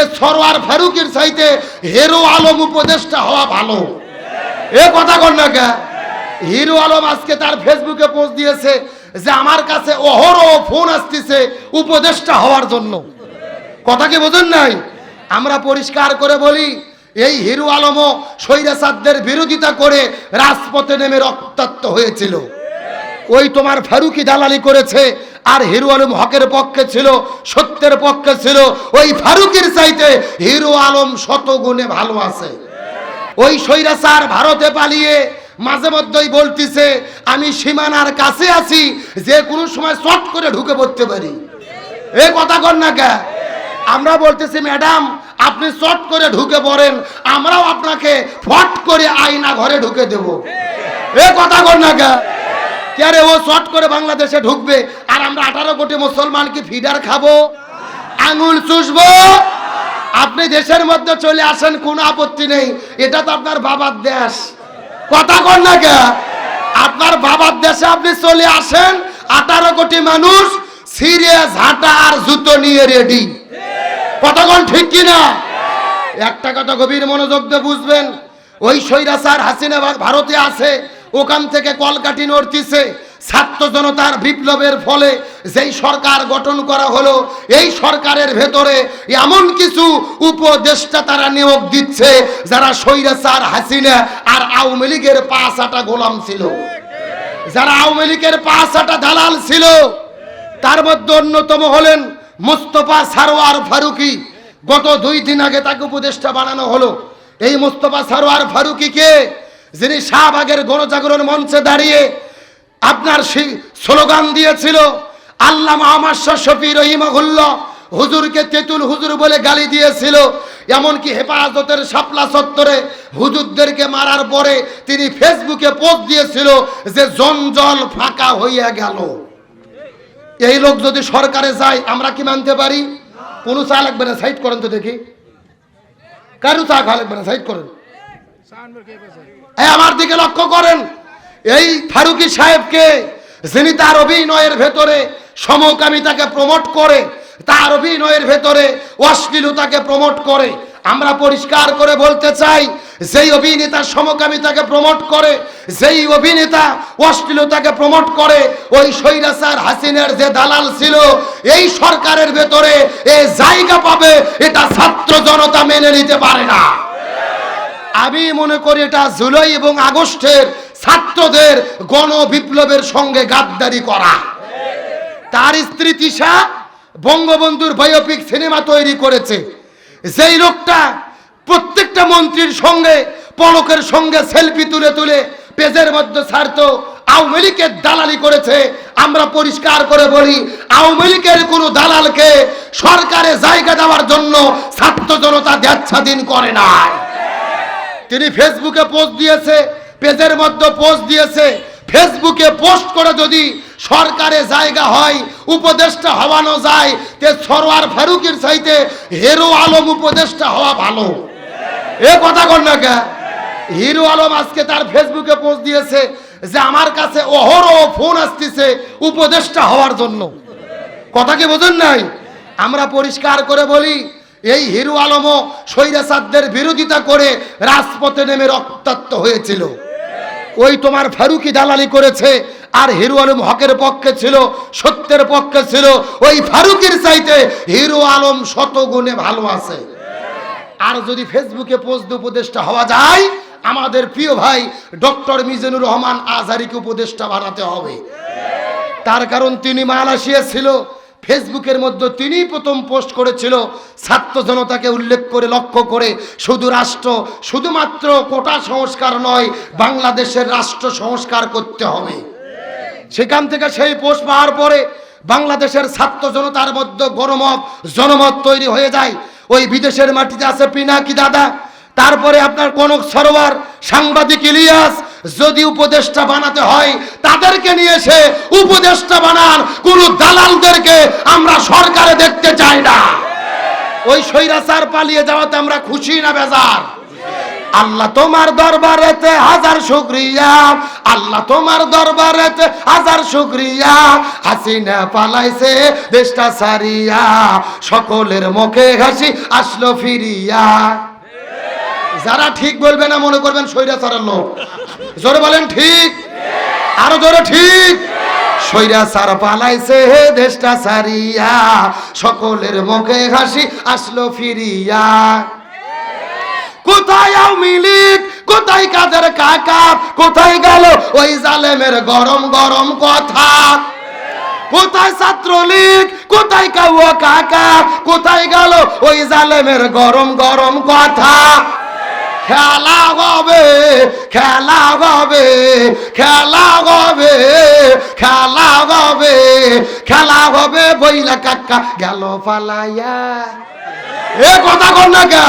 তে সরোয়ার ফারুকের চাইতে হেরো আলম উপদেষ্টা হওয়া ভালো। এ কথা কর না কে? হিরো আলম আজকে তার ফেসবুকে পোস্ট দিয়েছে যে আমার কাছে অহরহ ফোন আসতেছে উপদেষ্টা হওয়ার জন্য। কথা কি বোঝেন নাই? আমরা পরিষ্কার করে বলি, এই হিরো আলমও স্বৈরাচারদের বিরোধিতা করে রাজপথে নেমে রক্তাক্ত হয়েছিল। ওই তোমার ফারুকি দালালি করেছে আর হিরো আলম হকের পক্ষে ছিল, সত্যের পক্ষে ছিল। ওই ফারুকের চাইতে হিরো আলম শত গুণে ভালো আছে। ওই স্বৈরাচার ভারতে পালিয়ে মাঝে মধ্যেই বলতিছে, আমি সীমানার কাছে আছি, যে কোনো সময় চট করে ঢুকে পড়তে পারি। এ কথা কর না কে? আমরা বলতেছি, ম্যাডাম, আপনি চট করে ঢুকে পড়েন, আমরাও আপনাকে ফট করে আয়না ঘরে ঢুকে দেব। এ কথা কর না কে? কে রে ও চট করে বাংলাদেশে ঢুকবে, আর আমরা আঠারো কোটি মুসলমান কি ফিডার খাব। আঙুল চুষবো। আপনি দেশের মধ্যে চলে আসেন, কোনো আপত্তি নেই। এটা তো আপনার বাবার দেশ। কথা কর না কে? আপনার বাবার দেশে আপনি চলে আসেন, আঠারো কোটি মানুষ সিরিয়ে ঝাঁটা আর জুতো নিয়ে রেডি কতক্ষণ ঠিক কিনা একটা কথা গভীর মনোযোগ দিয়ে বুঝবেন। ওই স্বৈরাচার হাসিনা ভারতে আছে। ওখান থেকে কলকাঠি নড়তিছে। ছাত্র জনতার বিপ্লবের ফলে যেই সরকার গঠন করা হলো, এই সরকারের ভেতরে এমন কিছু উপদেষ্টা তারা নিয়োগ দিচ্ছে, যারা স্বৈরাচার হাসিনা আর আওয়ামী লীগের পাঁচ আটা গোলাম ছিল। যারা আওয়ামী লীগের পাঁচ আটা দালাল ছিল, তার মধ্যে অন্যতম হলেন মুস্তফা সারোয়ার ফারুকি। গত দুই দিন আগে তাকে উপদেষ্টা বানানো হলো। এই মুস্তফা সারোয়ার ফারুকিকে যিনি শাহবাগের গণজাগরণ মঞ্চে দাঁড়িয়ে আপনার স্লোগান দিয়েছিল আল্লাহ মোহাম্মদ শফি রহিমহুল্লাহ হুজুরকে তেতুল হুজুর বলে গালি দিয়েছিল, এমনকি হেফাজতের শাপলা চত্বরে হুজুরদেরকে মারার পরে তিনি ফেসবুকে পোস্ট দিয়েছিল যে জঞ্জল ফাঁকা হইয়া গেল। এই লোক যদি সরকারে যায়, আমরা কি মানতে পারি? কোনো চা লাগবে না, সাইড করেন তো দেখি। কারও চা খাওয়া লাগবে না, সাইড করেন। আমার দিকে লক্ষ্য করেন। এই ফারুকি সাহেবকে যিনি তার অভিনয়ের ভেতরে সমকামিতাকে প্রমোট করে, তার অভিনয়ের ভেতরে অশ্লীলতাকে প্রমোট করে, আমরা পরিষ্কার করে বলতে চাই, যেই অভিনেতা সমকামিতাকে প্রমোট করে, যেই অভিনেতা অশ্লীলতাকে প্রমোট করে, ওই স্বৈরাচার হাসিনের যে দালাল ছিল, এই সরকারের ভেতরে এ জায়গা পাবে, এটা ছাত্র জনতা মেনে নিতে পারে না। আমি মনে করি এটা জুলাই এবং আগস্টের ছাত্রদের গণ বিপ্লবের সঙ্গে গাদ্দারি করা। তার স্ত্রী তিশা বঙ্গবন্ধুর বায়োপিক সিনেমা তৈরি করেছে। যেই লোকটা প্রত্যেকটা মন্ত্রীর সঙ্গে, পলকের সঙ্গে সেলফি তুলে তুলে পেজের মধ্যে ছাড়তো, আওয়ামী লীগের দালালি করেছে। আমরা পরিষ্কার করে বলি, আওয়ামী লীগের কোনো দালালকে সরকারে জায়গা দেওয়ার জন্য ছাত্র জনতা দেচ্ছাধীন করে নাই। তিনি ফেসবুকে পোস্ট দিয়েছে, পেজের মধ্যে পোস্ট দিয়েছে। ফেসবুকে পোস্ট করে যদি সরকারে জায়গা হয়, উপদেষ্টা হওয়ানো যায়, তে সরোয়ার ফারুকের চাইতে হেরো আলম উপদেষ্টা হওয়া ভালো। এ কথা কর না কে? হিরো আলম আজকে তার ফেসবুকে পোস্ট দিয়েছে যে আমার কাছে অহরহ ফোন আসতেছে উপদেষ্টা হওয়ার জন্য। কথা কি বোঝেন নাই? আমরা পরিষ্কার করে বলি এই হিরো আলমও স্বৈরাচারদের বিরোধিতা করে রাজপথে নেমে রক্তাক্ত হয়েছিল। ওই তোমার ফারুকি দালালি করেছে আর হিরো আলম হকের পক্ষে ছিল, সত্যের পক্ষে ছিল। ওই ফারুকির চাইতে হিরো আলম শত গুণে ভালো আছে। আর যদি ফেসবুকে পোস্ট উপদেষ্টা হওয়া যায়, আমাদের প্রিয় ভাই ডক্টর মিজানুর রহমান আজহারিকে উপদেষ্টা বানাতে হবে। তার কারণ তিনি মালয়েশিয়া ছিল। ফেসবুকের মধ্যে তিনি প্রথম পোস্ট করেছিল, ছাত্র জনতাকে উল্লেখ করে, লক্ষ্য করে, শুধু রাষ্ট্র, শুধুমাত্র কোটা সংস্কার নয়, বাংলাদেশের রাষ্ট্র সংস্কার করতে হবে। সেখান থেকে সেই পোস্ট পাওয়ার পরে বাংলাদেশের ছাত্র জনতার মধ্যে গণমত জনমত তৈরি হয়ে যায়। ওই বিদেশের মাটিতে আছে পিনাকি দাদা। তারপরে আপনার কনক সরোয়ার, সাংবাদিক ইলিয়াস যদি উপদেষ্টা বানাতে হয়, তাদেরকে নিয়ে এসে উপদেষ্টা বানান, কোন দালালদেরকে আমরা সরকারে দেখতে চাই না। ওই স্বৈরাচার পালিয়ে যাওয়াতে আমরা খুশি না বেজার? আল্লাহ তোমার দরবারেতে হাজার শুক্রিয়া। আল্লাহ তোমার দরবারেতে হাজার শুক্রিয়া। হাসিনা পালাইছে দেশটা সারিয়া সকলের মুখে হাসি আসলো ফিরিয়া। যারা ঠিক বলবে না মনে করবেন সৈরাচারের লোক। জোরে বলেন ঠিক? আরও জোরে ঠিক? সৈরাচার পালাইছে হে দেশটা সারিয়া সকলের মুখে হাসি আসলো ফিরিয়া। কোথায় আওয়ামী কোথায় কাদের কাকা? কোথায় গেল ওই জালেমের গরম গরম কথা? কোথায় ছাত্রলীগ? কোথায় কাউয়া কাকা? কোথায় গেল ওই জালেমের গরম গরম কথা? খেলা হবে খেলা হবে খেলা হবে খেলা হবে খেলা হবে বইলা কাকা গেল পালাইয়া। এ কথা কর না কে?